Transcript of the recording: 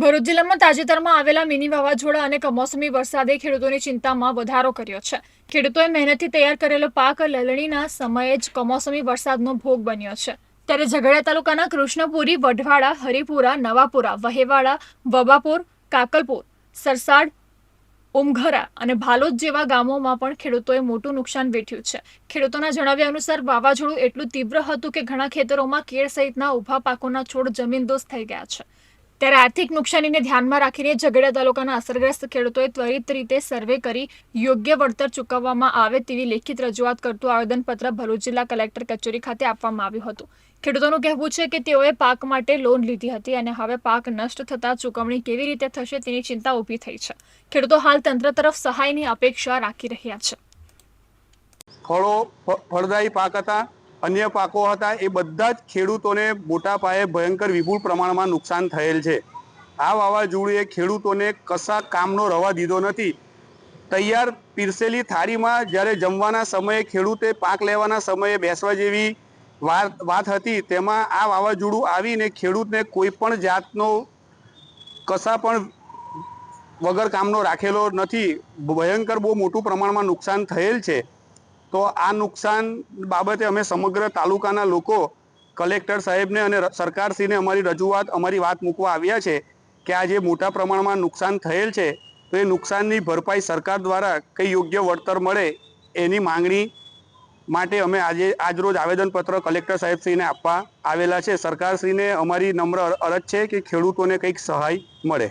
ભરૂચ જિલ્લામાં તાજેતરમાં આવેલા મિની વાવાઝોડા અને કમોસમી વરસાદે ખેડૂતોની ચિંતામાં વધારો કર્યો છે. ખેડૂતોએ મહેનતથી તૈયાર કરેલો પાક લલણીના સમયે જ કમોસમી વરસાદનો ભોગ બન્યો છે. ત્યારે ઝઘડિયા તાલુકાના કૃષ્ણપુરી, વઢવાડા, હરિપુરા, નવાપુરા, વહેવાડા, વબાપુર, કાકલપુર, સરસાડ, ઉમઘરા અને ભાલોદ જેવા ગામોમાં પણ ખેડૂતોએ મોટું નુકસાન વેઠ્યું છે. ખેડૂતોના જણાવ્યા અનુસાર, વાવાઝોડું એટલું તીવ્ર હતું કે ઘણા ખેતરોમાં કેળ સહિતના ઊભા પાકોના છોડ જમીનદોસ્ત થઈ ગયા છે. ત્યારે આર્થિક નુકસાનીને ધ્યાનમાં રાખીને ઝઘડિયા તાલુકાના અસરગ્રસ્ત ખેડૂતોએ ત્વરિત રીતે સર્વે કરી યોગ્ય વળતર ચૂકવવામાં આવે તેવી લેખિત રજૂઆત કરતું આવેદનપત્ર ભરૂચ જિલ્લા કલેક્ટર કચેરી ખાતે આપવામાં આવ્યું હતું. ખેડૂતોનું કહેવું છે કે તેઓએ પાક માટે લોન લીધી હતી અને હવે પાક નષ્ટ થતાં ચૂકવણી કેવી રીતે થશે તેની ચિંતા ઊભી થઈ છે. ખેડૂતો હાલ તંત્ર તરફ સહાયની અપેક્ષા રાખી રહ્યા છે. ફળો ફળદાયી પાક હતા. અન્ય પાકો હતા, એ બધા જ ખેડૂતોને મોટા પાયે ભયંકર વિપુલ પ્રમાણમાં નુકસાન થયેલ છે. આ વાવાઝોડુએ ખેડૂતોને કશા કામનો રવા દીધો નથી. તૈયાર પીરસેલી થાળીમાં જ્યારે જમવાના સમયે ખેડૂતે પાક લેવાના સમયે બેસવા જેવી વાત વાત હતી, તેમાં આ વાવાઝોડું આવીને ખેડૂતને કોઈ પણ જાતનો કશા પણ વગર કામનો રાખેલો નથી. ભયંકર બહુ મોટું પ્રમાણમાં નુકસાન થયેલ છે. તો આ નુકસાન બાબતે અમે સમગ્ર તાલુકાના લોકો, કલેક્ટર સાહેબને અને સરકારશ્રીને અમારી રજૂઆત, અમારી વાત મૂકવા આવ્યા છે કે આ જે મોટા પ્રમાણમાં નુકસાન થયેલ છે, તો એ નુકસાનની ભરપાઈ સરકાર દ્વારા કંઈ યોગ્ય વળતર મળે એની માંગણી માટે અમે આજે, આજરોજ આવેદનપત્ર કલેક્ટર સાહેબશ્રીને આપવા આવેલા છે. સરકારશ્રીને અમારી નમ્ર અરજ છે કે ખેડૂતોને કંઈક સહાય મળે.